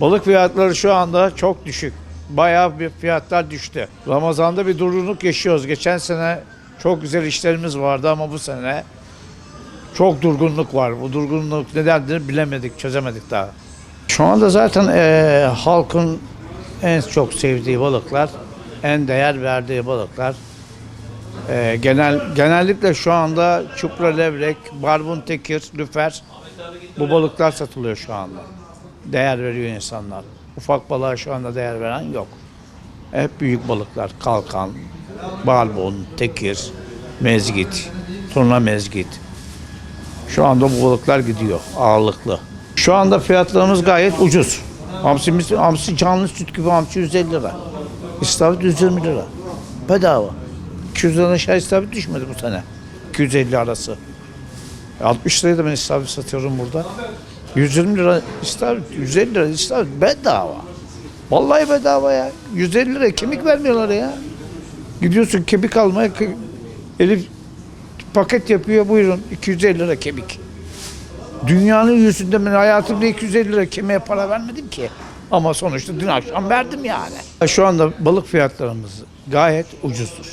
Balık fiyatları şu anda çok düşük. Bayağı bir fiyatlar düştü. Ramazan'da bir durgunluk yaşıyoruz. Geçen sene çok güzel işlerimiz vardı ama bu sene çok durgunluk var. Bu durgunluk nedendir bilemedik, çözemedik daha. Şu anda zaten eee, halkın en çok sevdiği balıklar, en değer verdiği balıklar. Eee, genel genellikle şu anda çupra levrek, barbun tekir, lüfer bu balıklar satılıyor şu anda. Değer veriyor insanlar. Ufak balığa şu anda değer veren yok. Hep büyük balıklar. Kalkan, barbun, tekir, mezgit, turna mezgit. Şu anda bu balıklar gidiyor ağırlıklı. Şu anda fiyatlarımız gayet ucuz. Hamsimiz, hamsi canlı süt gibi hamsi 150 lira. İstavrit 120 lira. Bedava. 200 liradan aşağı istavrit düşmedi bu sene. 250 arası. 60 liraya da ben istavrit satıyorum burada. 120 lira istavrit, 150 lira istavrit bedava. Vallahi bedava ya. 150 lira kemik vermiyorlar ya. Gidiyorsun kemik almaya Elif paket yapıyor buyurun 250 lira kemik. Dünyanın yüzünde ben hayatımda 250 lira kemiğe para vermedim ki. Ama sonuçta dün akşam verdim yani. Şu anda balık fiyatlarımız gayet ucuzdur.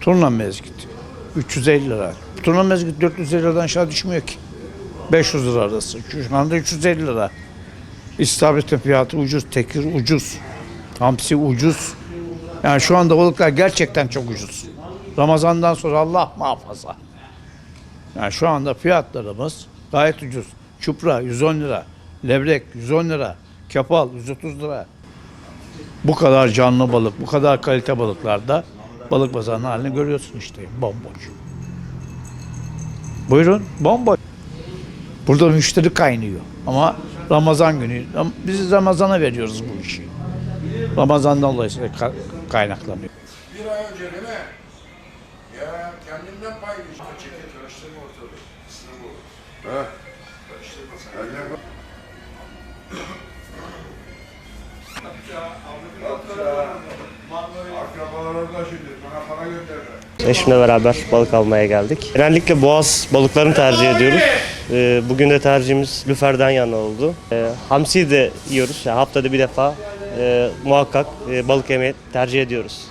Turna mezgit 350 lira. Turna mezgit 450 liradan aşağı düşmüyor ki. 500 lira arası. Şu anda 350 lira. İstavritin fiyatı ucuz, tekir ucuz. Hamsi ucuz. Yani şu anda balıklar gerçekten çok ucuz. Ramazandan sonra Allah muhafaza. Yani şu anda fiyatlarımız gayet ucuz. Çupra 110 lira, levrek 110 lira, kepal 130 lira. Bu kadar canlı balık, bu kadar kalite balıklarda balık pazarının halini görüyorsun işte bomboş. Buyurun bomboş. Burada müşteri kaynıyor. Ama Ramazan günü, biz Ramazan'a veriyoruz bu işi. Ramazan'dan dolayısıyla ka- kaynaklanıyor. Bir ay önce değil mi? Ya kendimden pay geçtim. Çekil karıştırma ortalığı. Sınav olur. Ha? Karıştırma sen. Akrabalarımda şimdi bana para gönderdiler. Eşimle beraber balık almaya geldik. Genellikle boğaz balıklarını tercih ediyoruz. Ee, bugün de tercihimiz lüferden yana oldu. Ee, hamsi de yiyoruz. Haftada bir defa e, muhakkak balık yemeyi tercih ediyoruz.